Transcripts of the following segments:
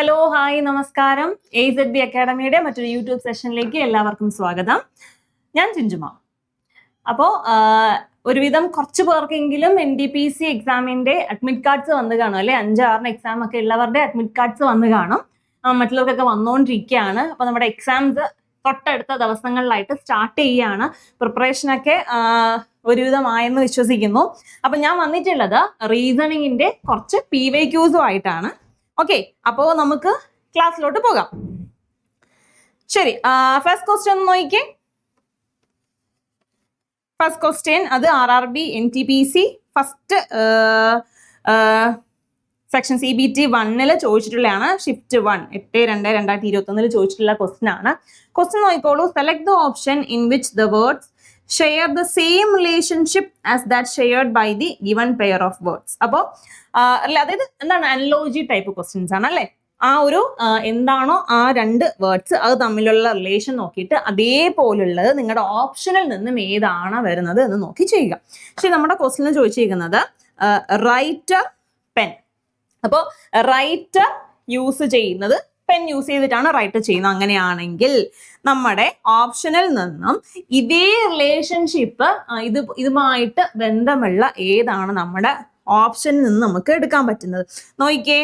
Hello hi നമസ്കാരം. A Z B അക്കാഡമിയുടെ മറ്റൊരു യൂട്യൂബ് സെഷനിലേക്ക് എല്ലാവർക്കും സ്വാഗതം. ഞാൻ ചിഞ്ചുമ. അപ്പോൾ ഒരുവിധം കുറച്ച് പേർക്കെങ്കിലും എൻ ഡി പി സി എക്സാമിന്റെ അഡ്മിറ്റ് കാർഡ്സ് വന്ന് കാണും. അല്ലെ? അഞ്ചാറിന് എക്സാം ഒക്കെ ഉള്ളവരുടെ അഡ്മിറ്റ് കാർഡ്സ് വന്ന് കാണും. മറ്റുള്ളവർക്കൊക്കെ വന്നുകൊണ്ടിരിക്കുകയാണ് അപ്പോൾ നമ്മുടെ എക്സാംസ് തൊട്ടടുത്ത ദിവസങ്ങളിലായിട്ട് സ്റ്റാർട്ട് ചെയ്യുകയാണ് പ്രിപ്പറേഷനൊക്കെ ഒരുവിധമായെന്ന് വിശ്വസിക്കുന്നു. അപ്പൊ ഞാൻ വന്നിട്ടുള്ളത് റീസണിങ്ങിന്റെ കുറച്ച് പി വൈ ക്യൂസും ആയിട്ടാണ്. ഓക്കെ അപ്പോ നമുക്ക് ക്ലാസ്സിലോട്ട് പോകാം. ശരി ഫസ്റ്റ് ക്വസ്റ്റ്യൻ ഒന്ന് നോക്കിക്കേ. ഫസ്റ്റ് ക്വസ്റ്റ്യൻ അത് R R B N T P C first section C B T വണ്ണിൽ ചോദിച്ചിട്ടുള്ളതാണ് ഷിഫ്റ്റ് വൺ എട്ട് രണ്ട് രണ്ടായിരത്തി ഇരുപത്തി ഒന്നിൽ ചോദിച്ചിട്ടുള്ള ക്വസ്റ്റ്യൻ ആണ്. ക്വസ്റ്റ്യൻ നോക്കിക്കോളൂ select the option in which the words share the same relationship as that shared by the given pair of words അപ്പോൾ അല്ല അതായത് എന്താണ് അനലോജി ടൈപ്പ് ക്വസ്റ്റ്യൻസ് ആണ് അല്ലേ? ആ ഒരു എന്താണോ ആ രണ്ട് വേർഡ്സ് അത് തമ്മിലുള്ള റിലേഷൻ നോക്കിയിട്ട് അതേപോലുള്ളത് നിങ്ങളുടെ ഓപ്ഷനിൽ നിന്നും ഏതാണ് വരുന്നത് എന്ന് നോക്കി ചെയ്യുക. പക്ഷെ നമ്മുടെ ക്വസ്റ്റിന് ചോദിച്ചിരിക്കുന്നത് റൈറ്റർ പെൻ അപ്പോൾ റൈറ്റർ യൂസ് ചെയ്യുന്നത് പെൻ യൂസ് ചെയ്തിട്ടാണ് റൈറ്റ് ചെയ്യുന്നത്. അങ്ങനെയാണെങ്കിൽ നമ്മുടെ ഓപ്ഷനിൽ നിന്നും ഇതേ റിലേഷൻഷിപ്പ് ഇത് ഇതുമായിട്ട് ബന്ധമുള്ള ഏതാണ് നമ്മുടെ ഓപ്ഷനിൽ നിന്ന് നമുക്ക് എടുക്കാൻ പറ്റുന്നത്? നോക്കിക്കേ.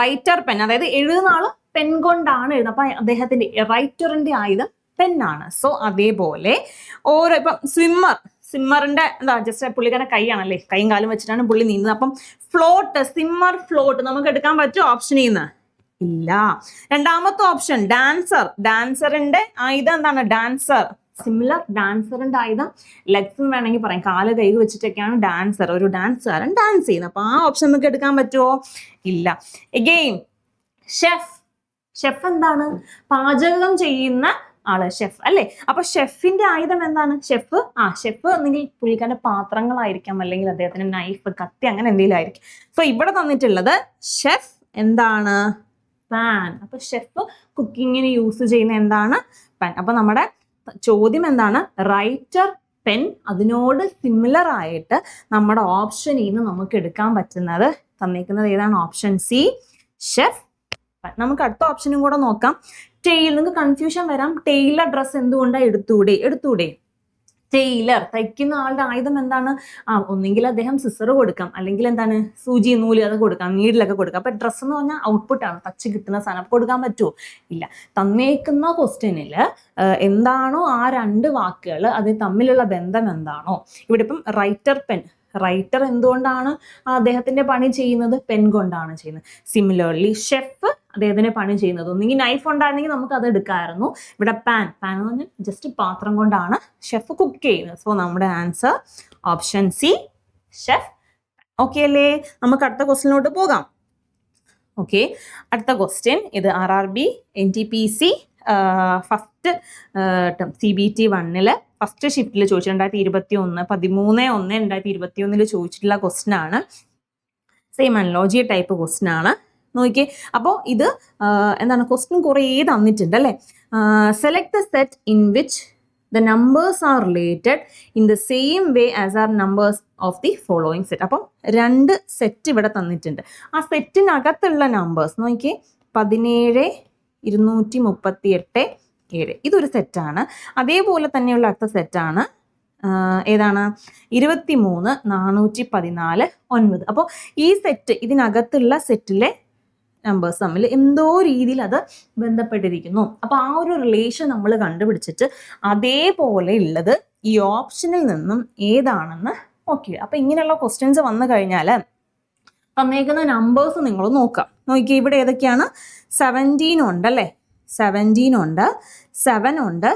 റൈറ്റർ പെൻ അതായത് എഴുതുന്ന ആൾ പെൻ കൊണ്ടാണ് എഴുതുന്നത്. അപ്പൊ അദ്ദേഹത്തിന്റെ റൈറ്ററിന്റെ ആയുധം പെന്നാണ് സോ അതേപോലെ ഓരോ ഇപ്പം സ്വിമ്മർ സിമ്മറിന്റെ എന്താ ജസ്റ്റ് പുള്ളിക്കാരുടെ കൈയാണല്ലേ? കൈയും കാലും വെച്ചിട്ടാണ് പുള്ളി നീന്തുന്നത്. അപ്പം ഫ്ലോട്ട് സിമ്മർ ഫ്ലോട്ട് നമുക്ക് എടുക്കാൻ പറ്റും ഓപ്ഷൻ നിന്ന്. ഇല്ല. രണ്ടാമത്തെ ഓപ്ഷൻ ഡാൻസർ ഡാൻസറിന്റെ ആയുധം എന്താണ്? ഡാൻസർ സിമിലർ ഡാൻസറിന്റെ ആയുധം. ലെഗ്സ് വേണമെങ്കിൽ പറയാം. കാൽ കൈ വെച്ചിട്ടൊക്കെയാണ് ഡാൻസർ ഒരു ഡാൻസുകാരൻ ഡാൻസ് ചെയ്യുന്നത്. അപ്പൊ ആ ഓപ്ഷൻ നമുക്ക് എടുക്കാൻ പറ്റുമോ ഇല്ല. എഗെയിൻ ഷെഫ് ഷെഫ് എന്താണ്? പാചകം ചെയ്യുന്ന ആൾ ഷെഫ് അല്ലേ? അപ്പൊ ഷെഫിന്റെ ആയുധം എന്താണ്? ഷെഫ് ആ ഷെഫ് ഒന്നെങ്കിൽ പുള്ളിക്കാരന്റെ പാത്രങ്ങളായിരിക്കാം. അല്ലെങ്കിൽ അദ്ദേഹത്തിന്റെ നൈഫ് കത്തി അങ്ങനെ എന്തെങ്കിലും ആയിരിക്കും. സോ ഇവിടെ തന്നിട്ടുള്ളത് ഷെഫ് എന്താണ്? പാൻ അപ്പൊ ഷെഫ് കുക്കിങ്ങിന് യൂസ് ചെയ്യുന്ന എന്താണ്? പാൻ അപ്പൊ നമ്മുടെ ചോദ്യം എന്താണ്? റൈറ്റർ പെൻ അതിനോട് സിമിലർ ആയിട്ട് നമ്മുടെ ഓപ്ഷനിൽ നിന്ന് നമുക്ക് എടുക്കാൻ പറ്റുന്നത് തന്നിരിക്കുന്നത് ഏതാണ്? ഓപ്ഷൻ സി ഷെഫ് നമുക്ക് അടുത്ത ഓപ്ഷനും കൂടെ നോക്കാം. ടെയിൽ നിങ്ങൾക്ക് കൺഫ്യൂഷൻ വരാം. ടെയിലർ ഡ്രസ്സ് എന്തുകൊണ്ടാണ് എടുത്തൂടെ? എടുത്തൂടെ? ടെയിലർ തയ്ക്കുന്ന ആളുടെ ആയുധം എന്താണ്? ആ ഒന്നെങ്കിൽ അദ്ദേഹം സിസർ കൊടുക്കാം. അല്ലെങ്കിൽ എന്താണ്? സൂചി നൂൽ അത് കൊടുക്കാം. നീഡിലൊക്കെ കൊടുക്കാം. അപ്പൊ ഡ്രസ്സ് എന്ന് പറഞ്ഞാൽ ഔട്ട്പുട്ടാണ് തച്ച് കിട്ടുന്ന സാധനം. കൊടുക്കാൻ പറ്റുമോ? ഇല്ല. തന്നേക്കുന്ന ക്വസ്റ്റ്യനിൽ എന്താണോ ആ രണ്ട് വാക്കുകൾ അത് തമ്മിലുള്ള ബന്ധം എന്താണോ? ഇവിടെ ഇപ്പം റൈറ്റർ പെൻ റൈറ്റർ എന്തുകൊണ്ടാണ് അദ്ദേഹത്തിന്റെ പണി ചെയ്യുന്നത്? പെൻ കൊണ്ടാണ് ചെയ്യുന്നത്. സിമിലർലി ഷെഫ് അദ്ദേഹത്തിന്റെ പണി ചെയ്യുന്നത്. ഒന്നെങ്കിൽ നൈഫ് ഉണ്ടായിരുന്നെങ്കിൽ നമുക്ക് അത് എടുക്കാമായിരുന്നു ഇവിടെ പാൻ പാൻ എന്ന് പറഞ്ഞാൽ ജസ്റ്റ് പാത്രം കൊണ്ടാണ് ഷെഫ് കുക്ക് ചെയ്യുന്നത്. സോ നമ്മുടെ answer option C chef okay അല്ലേ? നമുക്ക് അടുത്ത ക്വസ്റ്റിനോട്ട് പോകാം. ഓക്കെ അടുത്ത ക്വസ്റ്റ്യൻ ഇത് R R B N T P C first C B T വണ്ണിൽ ഫസ്റ്റ് ഷിഫ്റ്റിൽ ചോദിച്ചു രണ്ടായിരത്തി ഇരുപത്തി ഒന്ന് പതിമൂന്ന് ഒന്ന് രണ്ടായിരത്തി ഇരുപത്തി ഒന്നിൽ ചോദിച്ചിട്ടുള്ള ക്വസ്റ്റൻ ആണ്. സെയിം അനലോജി ടൈപ്പ് ക്വസ്റ്റൻ ആണ്. നോക്കിയേ അപ്പോൾ ഇത് എന്താണ് ക്വസ്റ്റ്യൻ കുറേ തന്നിട്ടുണ്ട് അല്ലേ? Select the set in which the numbers are related in the same way as are numbers of the following set അപ്പം രണ്ട് സെറ്റ് ഇവിടെ തന്നിട്ടുണ്ട്. ആ സെറ്റിനകത്തുള്ള നമ്പേഴ്സ് നോക്കിയേ പതിനേഴ് ഇരുന്നൂറ്റി മുപ്പത്തി എട്ട് ഏഴ് ഇതൊരു സെറ്റാണ് അതേപോലെ തന്നെയുള്ള അടുത്ത സെറ്റാണ് ഏതാണ് ഇരുപത്തി മൂന്ന് നാനൂറ്റി പതിനാല് ഒൻപത്. അപ്പോൾ ഈ സെറ്റ് ഇതിനകത്തുള്ള സെറ്റിലെ നമ്പേഴ്സ് തമ്മിൽ എന്തോ രീതിയിൽ അത് ബന്ധപ്പെട്ടിരിക്കുന്നു. അപ്പോൾ ആ ഒരു റിലേഷൻ നമ്മൾ കണ്ടുപിടിച്ചിട്ട് അതേപോലെ ഉള്ളത് ഈ ഓപ്ഷനിൽ നിന്നും ഏതാണെന്ന് നോക്കി അപ്പോൾ ഇങ്ങനെയുള്ള ക്വസ്റ്റ്യൻസ് വന്നു കഴിഞ്ഞാൽ തന്നേക്കുന്ന നമ്പേഴ്സ് നിങ്ങൾ നോക്കാം. നോക്കി ഇവിടെ ഏതൊക്കെയാണ്? സെവന്റീൻ ഉണ്ട് അല്ലേ? സെവന്റീൻ ഉണ്ട്. സെവൻ ഉണ്ട്.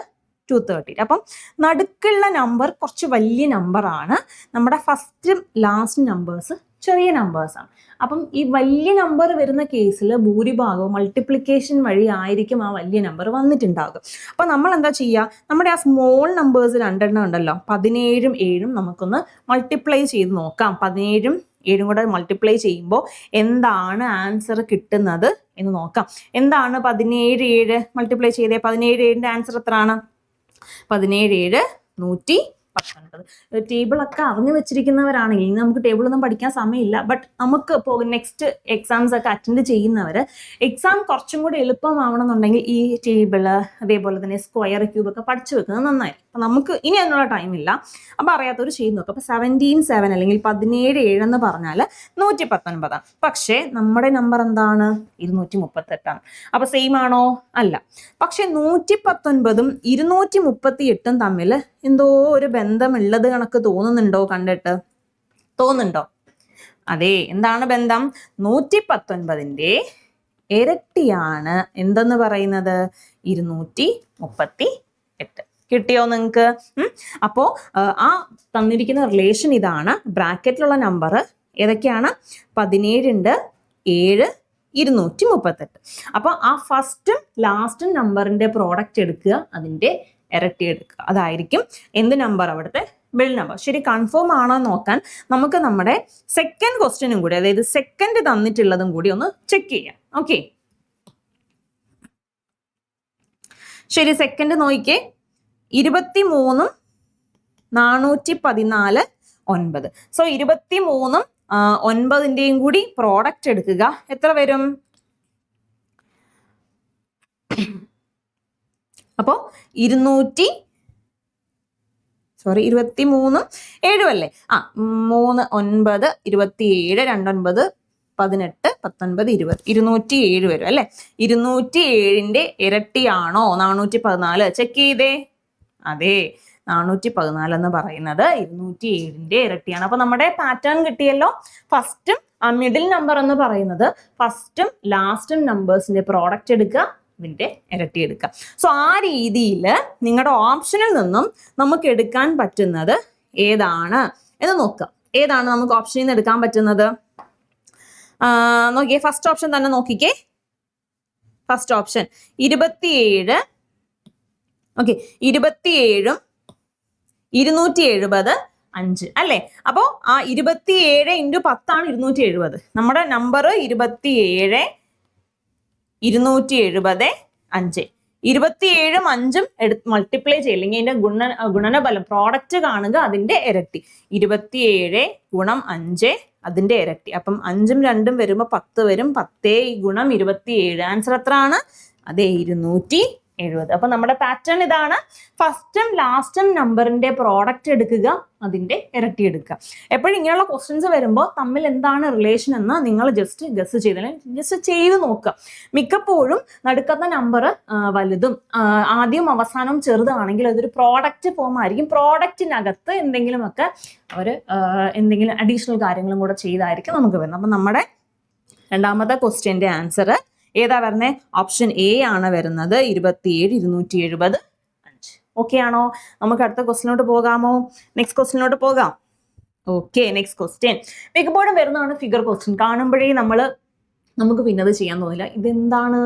ടു തേർട്ടീൻ അപ്പം നടുക്കുള്ള നമ്പർ കുറച്ച് വലിയ നമ്പറാണ് നമ്മുടെ ഫസ്റ്റും ലാസ്റ്റ് നമ്പേഴ്സ് ചെറിയ നമ്പേഴ്സാണ് അപ്പം ഈ വലിയ നമ്പർ വരുന്ന കേസിൽ ഭൂരിഭാഗവും മൾട്ടിപ്ലിക്കേഷൻ വഴി ആയിരിക്കും ആ വലിയ നമ്പർ വന്നിട്ടുണ്ടാകും അപ്പം നമ്മൾ എന്താ ചെയ്യുക? നമ്മുടെ ആ സ്മോൾ നമ്പേഴ്സ് രണ്ടെണ്ണം ഉണ്ടല്ലോ. പതിനേഴും ഏഴും നമുക്കൊന്ന് മൾട്ടിപ്ലൈ ചെയ്ത് നോക്കാം. പതിനേഴും ഏഴും കൂടെ മൾട്ടിപ്ലൈ ചെയ്യുമ്പോൾ എന്താണ് ആൻസർ കിട്ടുന്നത് എന്ന് നോക്കാം. എന്താണ് പതിനേഴ് ഏഴ് മൾട്ടിപ്ലൈ ചെയ്തേ? പതിനേഴ് ഏഴിന്റെ ആൻസർ എത്രയാണ്? പതിനേഴ് ഏഴ് നൂറ്റി പത്തൊൻപത്. ടേബിളൊക്കെ അറിഞ്ഞു വെച്ചിരിക്കുന്നവരാണെങ്കിൽ നമുക്ക് ടേബിളൊന്നും പഠിക്കാൻ സമയമില്ല. ബട്ട് നമുക്ക് ഇപ്പോൾ നെക്സ്റ്റ് എക്സാംസ് ഒക്കെ അറ്റൻഡ് ചെയ്യുന്നവർ എക്സാം കുറച്ചും കൂടി എളുപ്പമാവണമെന്നുണ്ടെങ്കിൽ ഈ ടേബിൾ അതേപോലെ തന്നെ സ്ക്വയർ ക്യൂബ് ഒക്കെ പഠിച്ചു വെക്കുന്നത് നന്നായി അപ്പം നമുക്ക് ഇനി അതിനുള്ള ടൈമില്ല അപ്പം അറിയാത്തവർ ചെയ്ത് നോക്കും അപ്പം സെവന്റീൻ സെവൻ അല്ലെങ്കിൽ പതിനേഴ് ഏഴ് എന്ന് പറഞ്ഞാൽ നൂറ്റി പത്തൊൻപതാണ് പക്ഷേ നമ്മുടെ നമ്പർ എന്താണ്? ഇരുന്നൂറ്റി മുപ്പത്തെട്ടാണ് അപ്പം സെയിം ആണോ? അല്ല. പക്ഷേ നൂറ്റി പത്തൊൻപതും ഇരുന്നൂറ്റി മുപ്പത്തി എട്ടും തമ്മിൽ എന്തോ ഒരു ബന്ധമുള്ളത് കണക്ക് തോന്നുന്നുണ്ടോ കണ്ടിട്ട്? തോന്നുന്നുണ്ടോ? അതെ എന്താണ് ബന്ധം? നൂറ്റി പത്തൊൻപതിന്റെ ഇരട്ടിയാണ്. എന്തെന്ന് പറയുന്നത്? ഇരുന്നൂറ്റി മുപ്പത്തി കിട്ടിയോ നിങ്ങൾക്ക് അപ്പോൾ ആ തന്നിരിക്കുന്ന റിലേഷൻ ഇതാണ്. ബ്രാക്കറ്റിലുള്ള നമ്പർ ഏതൊക്കെയാണ്? പതിനേഴുണ്ട് ഏഴ് ഇരുന്നൂറ്റി മുപ്പത്തെട്ട്. അപ്പോൾ ആ ഫസ്റ്റും ലാസ്റ്റും നമ്പറിന്റെ പ്രോഡക്റ്റ് എടുക്കുക അതിന്റെ ഇരട്ടി എടുക്കുക. അതായിരിക്കും എന്ത് നമ്പർ അവിടുത്തെ ബിൽ നമ്പർ ശരി കൺഫേം ആണോ നോക്കാൻ നമുക്ക് നമ്മുടെ സെക്കൻഡ് ക്വസ്റ്റ്യനും കൂടി അതായത് സെക്കൻഡ് തന്നിട്ടുള്ളതും കൂടി ഒന്ന് ചെക്ക് ചെയ്യാം. ഓക്കെ ശരി സെക്കൻഡ് നോക്കിക്കേ. ഇരുപത്തി മൂന്നും നാനൂറ്റി പതിനാല് ഒൻപത്. സോ ഇരുപത്തി മൂന്നും ഒൻപതിന്റെയും കൂടി പ്രോഡക്റ്റ് എടുക്കുക. എത്ര വരും? അപ്പോ ഇരുന്നൂറ്റി സോറി ഇരുപത്തി മൂന്നും ഏഴുമല്ലേ ആ മൂന്ന് ഒൻപത് ഇരുപത്തി ഏഴ് രണ്ടൊൻപത് പതിനെട്ട് പത്തൊൻപത് ഇരുപത്. ഇരുന്നൂറ്റി ഏഴ് വരും അല്ലേ? ഇരുന്നൂറ്റി ഏഴിന്റെ ഇരട്ടിയാണോ നാനൂറ്റി പതിനാല് ചെക്ക് ചെയ്തേ. അതെ നാനൂറ്റി പതിനാല് എന്ന് പറയുന്നത് ഇരുന്നൂറ്റി ഏഴിന്റെ ഇരട്ടിയാണ്. അപ്പൊ നമ്മുടെ പാറ്റേൺ കിട്ടിയല്ലോ. ഫസ്റ്റും ആ മിഡിൽ നമ്പർ എന്ന് പറയുന്നത് ഫസ്റ്റും ലാസ്റ്റും നമ്പേഴ്സിന്റെ പ്രോഡക്റ്റ് എടുക്കുക ഇതിന്റെ ഇരട്ടി എടുക്കുക. സോ ആ രീതിയിൽ നിങ്ങളുടെ ഓപ്ഷനിൽ നിന്നും നമുക്ക് എടുക്കാൻ പറ്റുന്നത് ഏതാണ്? എന്ന് നോക്കുക. ഏതാണ് നമുക്ക് ഓപ്ഷനിൽ നിന്ന് എടുക്കാൻ പറ്റുന്നത്? നോക്കിയേ ഫസ്റ്റ് ഓപ്ഷൻ തന്നെ നോക്കിക്കേ. ഫസ്റ്റ് ഓപ്ഷൻ ഇരുപത്തിയേഴ് ഓക്കെ ഇരുപത്തിയേഴും ഇരുന്നൂറ്റി എഴുപത് അഞ്ച് അല്ലേ? അപ്പോൾ ആ ഇരുപത്തിയേഴ് ഇന്റു പത്താണ് ഇരുന്നൂറ്റി എഴുപത് നമ്മുടെ നമ്പർ ഇരുപത്തിയേഴ് ഇരുന്നൂറ്റി എഴുപത് അഞ്ച്. ഇരുപത്തിയേഴും അഞ്ചും എടു മൾട്ടിപ്ലൈ ചെയ്യുക അല്ലെങ്കിൽ അതിന്റെ ഗുണ ഗുണനഫലം പ്രോഡക്റ്റ് കാണുക അതിന്റെ ഇരട്ടി. ഇരുപത്തിയേഴ് ഗുണം അഞ്ച് അതിന്റെ ഇരട്ടി. അപ്പം അഞ്ചും രണ്ടും വരുമ്പോൾ പത്ത് വരും. പത്തേ ഗുണം ഇരുപത്തിയേഴ്. ആൻസർ എത്രയാണ്? അതെ ഇരുന്നൂറ്റി എഴുപത്. അപ്പൊ നമ്മുടെ പാറ്റേൺ ഇതാണ്. ഫസ്റ്റും ലാസ്റ്റും നമ്പറിന്റെ പ്രോഡക്റ്റ് എടുക്കുക അതിന്റെ ഇരട്ടി എടുക്കുക. എപ്പോഴും ഇങ്ങനെയുള്ള ക്വസ്റ്റ്യൻസ് വരുമ്പോൾ തമ്മിൽ എന്താണ് റിലേഷൻ എന്ന് നിങ്ങൾ ജസ്റ്റ് ഗസ് ചെയ്ത് ജസ്റ്റ് ചെയ്ത് നോക്കുക. മിക്കപ്പോഴും നടുക്കത്തെ നമ്പർ വലുതും ആദ്യം അവസാനം ചെറുതാണെങ്കിൽ അതൊരു പ്രോഡക്റ്റ് ഫോം ആയിരിക്കും. പ്രോഡക്റ്റിനകത്ത് എന്തെങ്കിലുമൊക്കെ അവർ എന്തെങ്കിലും അഡീഷണൽ കാര്യങ്ങളും കൂടെ ചെയ്തായിരിക്കും നമുക്ക് വരുന്നത്. അപ്പം നമ്മുടെ രണ്ടാമത്തെ ക്വസ്റ്റ്യന്റെ ആൻസർ ഏതാ വരുന്നത് ഓപ്ഷൻ എ ആണ് വരുന്നത്. ഇരുപത്തിയേഴ് ഇരുന്നൂറ്റി എഴുപത് അഞ്ച് ഓക്കെ ആണോ? നമുക്ക് അടുത്ത ക്വസ്റ്റിനോട്ട് പോകാമോ? നെക്സ്റ്റ് ക്വസ്റ്റിനോട്ട് പോകാം. ഓക്കെ നെക്സ്റ്റ് ക്വസ്റ്റ്യൻ മിക്കപ്പോഴും വരുന്നതാണ് ഫിഗർ ക്വസ്റ്റ്യൻ കാണുമ്പോഴേ നമ്മൾ നമുക്ക് പിന്നെ അത് ചെയ്യാൻ തോന്നില്ല. ഇതെന്താണ്?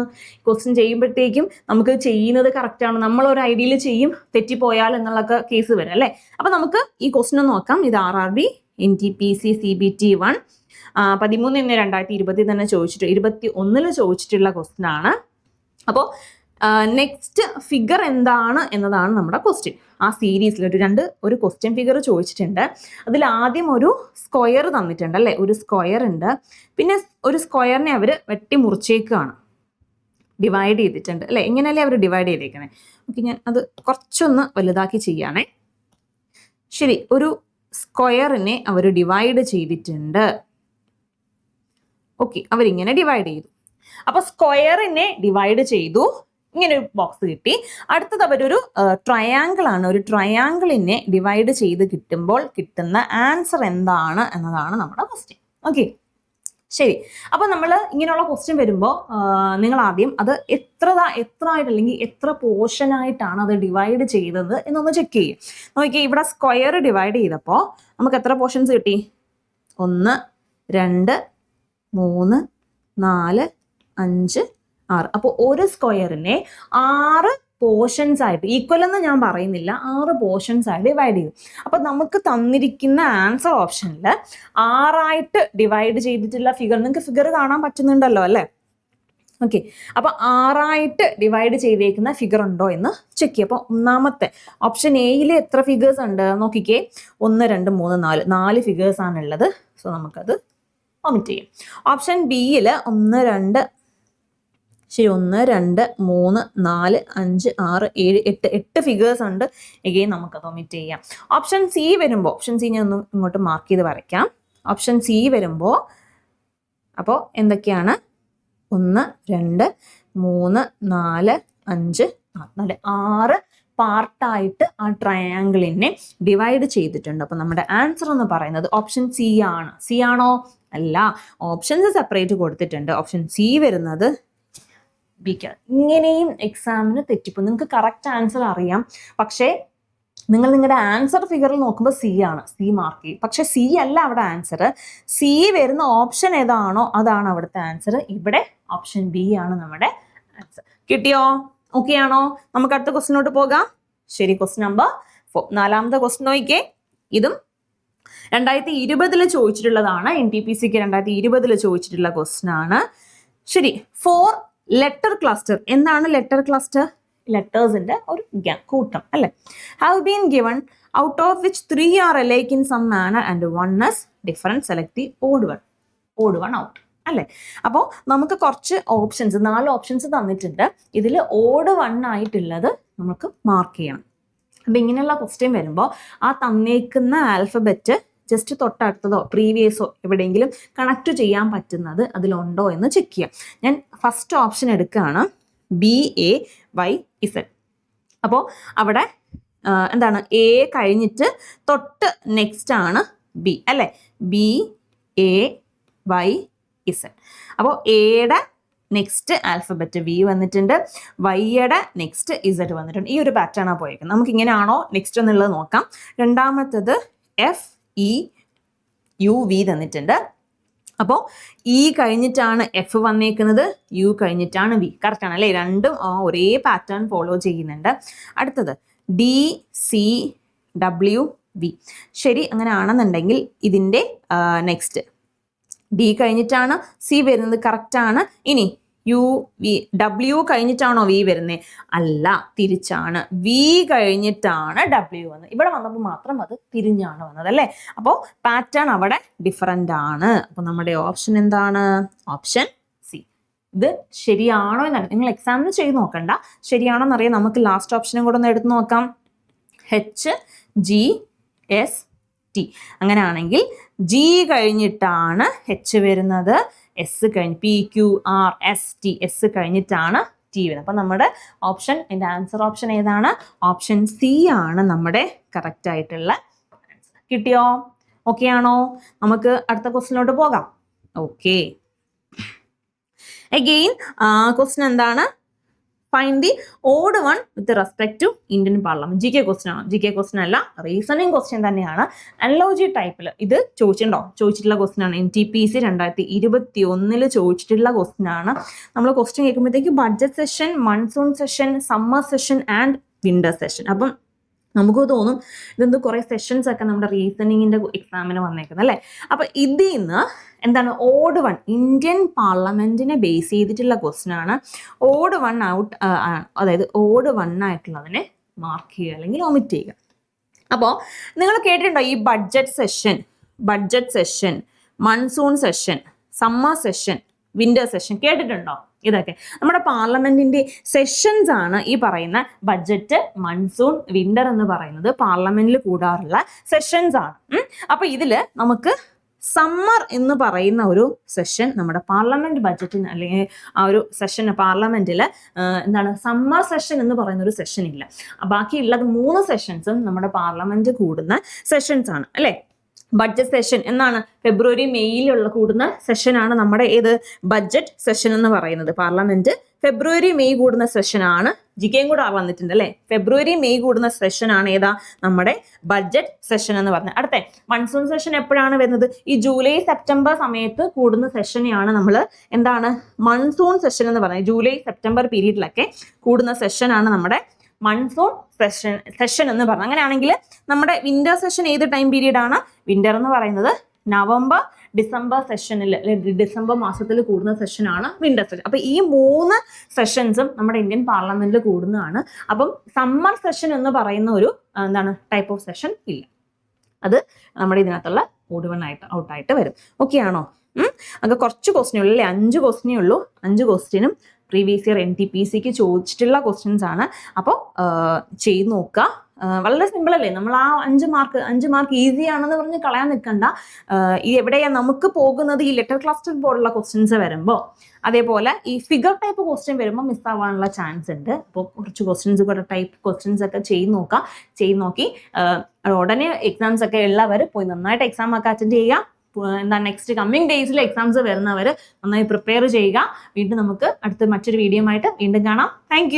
ക്വസ്റ്റ്യൻ ചെയ്യുമ്പോഴത്തേക്കും നമുക്ക് ചെയ്യുന്നത് കറക്റ്റാണ് നമ്മൾ ഒരു ഐഡിയയിൽ ചെയ്യും തെറ്റിപ്പോയാൽ എന്നുള്ളൊക്കെ കേസ് വരും അല്ലേ? അപ്പം നമുക്ക് ഈ ക്വസ്റ്റ്യൻ നോക്കാം. ഇത് R R B N T P C C B T one പതിമൂന്ന് ഇന്ന് രണ്ടായിരത്തി ഇരുപത്തി തന്നെ ചോദിച്ചിട്ട് ഇരുപത്തി ഒന്നിൽ ചോദിച്ചിട്ടുള്ള ക്വസ്റ്റ്യൻ ആണ്. അപ്പോൾ നെക്സ്റ്റ് ഫിഗർ എന്താണ് എന്നതാണ് നമ്മുടെ ക്വസ്റ്റ്യൻ ആ സീരീസിൽ ഒരു രണ്ട് ഒരു ക്വസ്റ്റ്യൻ ഫിഗർ ചോദിച്ചിട്ടുണ്ട്. അതിൽ ആദ്യം ഒരു സ്ക്വയർ തന്നിട്ടുണ്ട് അല്ലേ? ഒരു സ്ക്വയർ ഉണ്ട്. പിന്നെ ഒരു സ്ക്വയറിനെ അവർ വെട്ടി മുറിച്ചേക്കുകയാണ് ഡിവൈഡ് ചെയ്തിട്ടുണ്ട് അല്ലേ? എങ്ങനെയല്ലേ അവർ ഡിവൈഡ് ചെയ്തേക്കണേ? ഓക്കെ ഞാൻ അത് കുറച്ചൊന്ന് വലുതാക്കി ചെയ്യാണേ. ശരി ഒരു സ്ക്വയറിനെ അവർ ഡിവൈഡ് ചെയ്തിട്ടുണ്ട്. ഓക്കെ അവരിങ്ങനെ ഡിവൈഡ് ചെയ്തു. അപ്പൊ സ്ക്വയറിനെ ഡിവൈഡ് ചെയ്തു. ഇങ്ങനെ ഒരു ബോക്സ് കിട്ടി. അടുത്തത് അവരൊരു ട്രയാങ്കിൾ ആണ്. ഒരു ട്രയാങ്കിളിനെ ഡിവൈഡ് ചെയ്ത് കിട്ടുമ്പോൾ കിട്ടുന്ന ആൻസർ എന്താണ് എന്നതാണ് നമ്മുടെ ക്വസ്റ്റ്യൻ ഓക്കെ ശരി. അപ്പൊ നമ്മൾ ഇങ്ങനെയുള്ള ക്വസ്റ്റ്യൻ വരുമ്പോൾ നിങ്ങൾ ആദ്യം അത് എത്ര എത്ര ആയിട്ട് അല്ലെങ്കിൽ എത്ര പോർഷൻ ആയിട്ടാണ് അത് ഡിവൈഡ് ചെയ്തത് എന്നൊന്ന് ചെക്ക് ചെയ്യും. നോക്കി ഇവിടെ സ്ക്വയർ ഡിവൈഡ് ചെയ്തപ്പോൾ നമുക്ക് എത്ര പോർഷൻസ് കിട്ടി? ഒന്ന് രണ്ട് മൂന്ന് നാല് അഞ്ച് ആറ്. അപ്പോൾ ഒരു സ്ക്വയറിനെ ആറ് പോർഷൻസ് ആയിട്ട് ഈക്വൽ എന്ന് ഞാൻ പറയുന്നില്ല ആറ് പോർഷൻസ് ആയിട്ട് ഡിവൈഡ് ചെയ്തു. അപ്പോൾ നമുക്ക് തന്നിരിക്കുന്ന ആൻസർ ഓപ്ഷനിൽ ആറായിട്ട് ഡിവൈഡ് ചെയ്തിട്ടുള്ള ഫിഗർ നിങ്ങൾക്ക് ഫിഗർ കാണാൻ പറ്റുന്നുണ്ടല്ലോ അല്ലേ? ഓക്കെ അപ്പൊ ആറായിട്ട് ഡിവൈഡ് ചെയ്തേക്കുന്ന ഫിഗർ ഉണ്ടോ എന്ന് ചെക്ക് ചെയ്യുക. അപ്പൊ ഒന്നാമത്തെ ഓപ്ഷൻ എയിൽ എത്ര ഫിഗേഴ്സ് ഉണ്ട്? നോക്കിക്കേ. ഒന്ന് രണ്ട് മൂന്ന് നാല്. നാല് ഫിഗേഴ്സ് ആണുള്ളത്. സോ നമുക്കത് ഒമിറ്റ് ചെയ്യും ഓപ്ഷൻ ബിയിൽ ഒന്ന് രണ്ട് ശരി ഒന്ന് രണ്ട് മൂന്ന് നാല് അഞ്ച് ആറ് ഏഴ് എട്ട് എട്ട് ഫിഗേഴ്സ് ഉണ്ട്. എഗെയിൻ നമുക്കത് ഒമിറ്റ് ചെയ്യാം. ഓപ്ഷൻ സി വരുമ്പോൾ ഓപ്ഷൻ സി ഞാൻ ഒന്ന് ഇങ്ങോട്ട് മാർക്ക് ചെയ്ത് വരയ്ക്കാം. ഓപ്ഷൻ സി വരുമ്പോൾ അപ്പോൾ എന്തൊക്കെയാണ്? ഒന്ന് രണ്ട് മൂന്ന് നാല് അഞ്ച് നാല് ആറ് പാർട്ടായിട്ട് ആ ട്രയാങ്കിളിനെ ഡിവൈഡ് ചെയ്തിട്ടുണ്ട്. അപ്പോൾ നമ്മുടെ ആൻസർ എന്ന് പറയുന്നത് ഓപ്ഷൻ സി ആണ്. സി ആണോ? അല്ല ഓപ്ഷൻസ് സെപ്പറേറ്റ് കൊടുത്തിട്ടുണ്ട്. ഓപ്ഷൻ സി വരുന്നത് ഇങ്ങനെയും എക്സാമിന് തെറ്റിപ്പോ നിങ്ങൾക്ക് കറക്റ്റ് ആൻസർ അറിയാം. പക്ഷേ നിങ്ങൾ നിങ്ങളുടെ ആൻസർ ഫിഗറിൽ നോക്കുമ്പോൾ സി ആണ്. സി മാർക്ക് ചെയ്യും. പക്ഷെ സി അല്ല അവിടെ ആൻസർ സി വരുന്ന ഓപ്ഷൻ ഏതാണോ അതാണ് അവിടുത്തെ ആൻസർ ഇവിടെ ഓപ്ഷൻ ബി ആണ് നമ്മുടെ ആൻസർ കിട്ടിയോ? ഓക്കെ ആണോ? നമുക്ക് അടുത്ത ക്വസ്റ്റിനോട്ട് പോകാം. ശരി ക്വസ്റ്റ് നമ്പർ ഫോർ നാലാമത്തെ ക്വസ്റ്റ്യൻ നോക്കിക്കേ. ഇതും രണ്ടായിരത്തി ഇരുപതിൽ ചോദിച്ചിട്ടുള്ളതാണ് എൻ ടി പി സിക്ക് രണ്ടായിരത്തി ഇരുപതിൽ ചോദിച്ചിട്ടുള്ള ക്വസ്റ്റൻ ആണ്. ശരി ഫോർ ലെറ്റർ ക്ലസ്റ്റർ എന്താണ് ലെറ്റർ ക്ലസ്റ്റർ ലെറ്റേഴ്സിന്റെ ഒരു കൂട്ടം അല്ലെ? Have been given out of which three are alike in some manner and one is different select the odd one odd one out അല്ലേ? അപ്പോൾ നമുക്ക് കുറച്ച് ഓപ്ഷൻസ് നാല് ഓപ്ഷൻസ് തന്നിട്ടുണ്ട്. ഇതിൽ ഓഡ് വൺ ആയിട്ടുള്ളത് നമുക്ക് മാർക്ക് ചെയ്യണം. അപ്പം ഇങ്ങനെയുള്ള ക്വസ്റ്റ്യൻ വരുമ്പോൾ ആ തന്നേക്കുന്ന ആൽഫബറ്റ് ജസ്റ്റ് തൊട്ടടുത്തതോ പ്രീവിയസോ എവിടെയെങ്കിലും കണക്ട് ചെയ്യാൻ പറ്റുന്നത് അതിലുണ്ടോ എന്ന് ചെക്ക് ചെയ്യാം. ഞാൻ ഫസ്റ്റ് ഓപ്ഷൻ എടുക്കുകയാണ് ബി എ വൈ ഇസഡ് അപ്പോൾ അവിടെ എന്താണ്? എ കഴിഞ്ഞിട്ട് തൊട്ട് നെക്സ്റ്റ് ആണ് ബി അല്ലേ? ബി എ വൈ ഇസഡ് അപ്പോൾ എയുടെ നെക്സ്റ്റ് ആൽഫബറ്റ് വി വന്നിട്ടുണ്ട്. വൈയുടെ നെക്സ്റ്റ് ഇസഡ് വന്നിട്ടുണ്ട്. ഈ ഒരു പാറ്റേണാണ് പോയേക്കുന്നത്. നമുക്ക് ഇങ്ങനെയാണോ നെക്സ്റ്റ് എന്നുള്ളത് നോക്കാം. രണ്ടാമത്തത് എഫ് ഇ യു വി തന്നിട്ടുണ്ട്. അപ്പോൾ ഇ കഴിഞ്ഞിട്ടാണ് എഫ് വന്നേക്കുന്നത്. യു കഴിഞ്ഞിട്ടാണ് വി കറക്റ്റാണ് അല്ലേ? രണ്ടും ഒരേ പാറ്റേൺ ഫോളോ ചെയ്യുന്നുണ്ട്. അടുത്തത് ഡി സി ഡബ്ല്യു വി ശരി അങ്ങനെ ആണെന്നുണ്ടെങ്കിൽ ഇതിന്റെ നെക്സ്റ്റ് ഡി കഴിഞ്ഞിട്ടാണ് സി വരുന്നത് കറക്റ്റ് ആണ്. ഇനി യു വി ഡബ്ല്യു കഴിഞ്ഞിട്ടാണോ വി വരുന്നത് അല്ല തിരിച്ചാണ്. വി കഴിഞ്ഞിട്ടാണ് ഡബ്ല്യു വന്നത്. ഇവിടെ വന്നപ്പോൾ മാത്രം അത് തിരിഞ്ഞാണ് വന്നത് അല്ലേ? അപ്പോൾ പാറ്റേൺ അവിടെ ഡിഫറന്റ് ആണ്. അപ്പോൾ നമ്മുടെ ഓപ്ഷൻ എന്താണ്? ഓപ്ഷൻ സി ഇത് ശരിയാണോ എന്നല്ല നിങ്ങൾ എക്സാമിന് ചെയ്ത് നോക്കണ്ട. ശരിയാണോ എന്നറിയാം നമുക്ക് ലാസ്റ്റ് ഓപ്ഷനും കൂടെ ഒന്ന് എടുത്ത് നോക്കാം. എച്ച് ജി എസ് ടി അങ്ങനെയാണെങ്കിൽ ജി കഴിഞ്ഞിട്ടാണ് എച്ച് വരുന്നത്. എസ് കഴിഞ്ഞ് P Q R S T S കഴിഞ്ഞിട്ടാണ് ടി വരുന്നത്. അപ്പം നമ്മുടെ ഓപ്ഷൻ എന്റെ ആൻസർ ഓപ്ഷൻ ഏതാണ്? ഓപ്ഷൻ സി ആണ് നമ്മുടെ കറക്റ്റ് ആയിട്ടുള്ള ആൻസർ കിട്ടിയോ? ഓക്കെ ആണോ? നമുക്ക് അടുത്ത ക്വസ്റ്റിനോട്ട് പോകാം. ഓക്കെ അഗെയിൻ ക്വസ്റ്റൻ എന്താണ്? Find the odd one with respect to Indian parliament G K question ആണ്. ജി കെ ക്വസ്റ്റൻ അല്ല റീസണിങ് ക്വസ്റ്റ്യൻ തന്നെയാണ്. അനലോജി ടൈപ്പിൽ ഇത് ചോദിച്ചിട്ടുണ്ടോ? ചോദിച്ചിട്ടുള്ള ക്വസ്റ്റൻ ആണ്. എൻ ടി പി സി രണ്ടായിരത്തി ഇരുപത്തി ഒന്നിൽ ചോദിച്ചിട്ടുള്ള ക്വസ്റ്റൻ ആണ്. നമ്മൾ question കേൾക്കുമ്പോഴത്തേക്ക് budget session monsoon session summer session and winter session അപ്പം നമുക്ക് തോന്നും ഇതെന്ത് കുറേ സെഷൻസ് ഒക്കെ നമ്മുടെ റീസണിങ്ങിന്റെ എക്സാമിന് വന്നേക്കുന്നത് അല്ലേ? അപ്പോൾ ഇതിൽ നിന്ന് എന്താണ് ഓഡ് വൺ ഇന്ത്യൻ പാർലമെന്റിനെ ബേസ് ചെയ്തിട്ടുള്ള ക്വസ്റ്റ്യൻ ആണ്. ഓഡ് വൺ ഔട്ട് അതായത് ഓഡ് വൺ ആയിട്ടുള്ളതിനെ മാർക്ക് ചെയ്യുക അല്ലെങ്കിൽ ഒമിറ്റ് ചെയ്യുക. അപ്പോൾ നിങ്ങൾ കേട്ടിട്ടുണ്ടോ ഈ budget session budget session monsoon session summer session winter session കേട്ടിട്ടുണ്ടോ? ഇതൊക്കെ. നമ്മുടെ പാർലമെന്റിന്റെ സെഷൻസ് ആണ് ഈ പറയുന്ന ബഡ്ജറ്റ് മൺസൂൺ വിന്റർ എന്ന് പറയുന്നത് പാർലമെന്റിൽ കൂടാറുള്ള സെഷൻസ് ആണ്. അപ്പൊ ഇതിൽ നമുക്ക് സമ്മർ എന്ന് പറയുന്ന ഒരു സെഷൻ നമ്മുടെ പാർലമെന്റ് ബഡ്ജറ്റിന് അല്ലെങ്കിൽ ആ ഒരു സെഷൻ പാർലമെന്റിൽ എന്താണ് സമ്മർ സെഷൻ എന്ന് പറയുന്ന ഒരു സെഷൻ ഇല്ല. ബാക്കിയുള്ളത് മൂന്ന് സെഷൻസും നമ്മുടെ പാർലമെന്റ് കൂടുന്ന സെഷൻസ് ആണ്. അല്ലേ? ബഡ്ജറ്റ് സെഷൻ എന്നാണ് ഫെബ്രുവരി മെയ്യിലുള്ള കൂടുന്ന സെഷനാണ് നമ്മുടെ ഏത് ബഡ്ജറ്റ് സെഷൻ എന്ന് പറയുന്നത്. പാർലമെന്റ് ഫെബ്രുവരി മെയ് കൂടുന്ന സെഷനാണ് ജിക്കയും കൂടെ വന്നിട്ടുണ്ട് അല്ലേ? ഫെബ്രുവരി മെയ് കൂടുന്ന സെഷനാണ് ഏതാ? നമ്മുടെ ബഡ്ജറ്റ് സെഷൻ എന്ന് പറഞ്ഞത്. അടുത്ത മൺസൂൺ സെഷൻ എപ്പോഴാണ് വരുന്നത്? ഈ ജൂലൈ സെപ്റ്റംബർ സമയത്ത് കൂടുന്ന സെഷനെയാണ് നമ്മൾ എന്താണ്? മൺസൂൺ സെഷൻ എന്ന് പറയുന്നത്. ജൂലൈ സെപ്റ്റംബർ പീരീഡിലൊക്കെ കൂടുന്ന സെഷനാണ് നമ്മുടെ മൺസൂൺ സെഷൻ സെഷൻ എന്ന് പറഞ്ഞു. അങ്ങനെയാണെങ്കിൽ നമ്മുടെ വിന്റർ സെഷൻ ഏത് ടൈം പീരീഡ് ആണ്? വിന്റർ എന്ന് പറയുന്നത് നവംബർ ഡിസംബർ സെഷനിൽ ഡിസംബർ മാസത്തിൽ കൂടുന്ന സെഷനാണ് വിന്റർ സെഷൻ അപ്പൊ ഈ മൂന്ന് സെഷൻസും നമ്മുടെ ഇന്ത്യൻ പാർലമെന്റിൽ കൂടുന്നതാണ്. അപ്പം സമ്മർ സെഷൻ എന്ന് പറയുന്ന ഒരു എന്താണ് ടൈപ്പ് ഓഫ് സെഷൻ ഇല്ല. അത് നമ്മുടെ ഇതിനകത്തുള്ള ആയിട്ട് ഔട്ടായിട്ട് വരും. ഓക്കെ ആണോ? ഉം? അങ്ങ് കുറച്ച് ക്വസ്റ്റിനേ അല്ലേ? അഞ്ച് ക്വസ്റ്റിനേ ഉള്ളൂ. അഞ്ച് ക്വസ്റ്റിനും previous year N T P സിക്ക് ചോദിച്ചിട്ടുള്ള ക്വസ്റ്റ്യൻസ് ആണ്. അപ്പോൾ ചെയ്ത് നോക്കുക വളരെ സിമ്പിൾ അല്ലേ? നമ്മൾ ആ അഞ്ച് മാർക്ക് അഞ്ച് മാർക്ക് ഈസി ആണെന്ന് പറഞ്ഞ് കളയാൻ നിൽക്കണ്ട. ഈ എവിടെയാ നമുക്ക് പോകുന്നത് ഈ ലെറ്റർ ക്ലസ്റ്റർ പോലുള്ള ക്വസ്റ്റ്യൻസ് വരുമ്പോൾ അതേപോലെ ഈ ഫിഗർ ടൈപ്പ് ക്വസ്റ്റ്യൻ വരുമ്പോൾ മിസ് ആവാനുള്ള ചാൻസ് ഉണ്ട്. അപ്പോൾ കുറച്ച് ക്വസ്റ്റ്യൻസ് കൂടെ ടൈപ്പ് ക്വസ്റ്റ്യൻസ് ഒക്കെ ചെയ്ത് നോക്കുക ചെയ്ത് നോക്കി ഉടനെ എക്സാംസ് ഒക്കെ ഉള്ളവർ പോയി നന്നായിട്ട് എക്സാം ഒക്കെ അറ്റൻഡ് ചെയ്യുക. എന്താ നെക്സ്റ്റ് കമ്മിങ് ഡേയ്സിൽ എക്സാംസ് വരുന്നവർ നന്നായി പ്രിപ്പയർ ചെയ്യുക. വീണ്ടും നമുക്ക് അടുത്ത മറ്റൊരു വീഡിയോ ആയിട്ട് വീണ്ടും കാണാം. താങ്ക്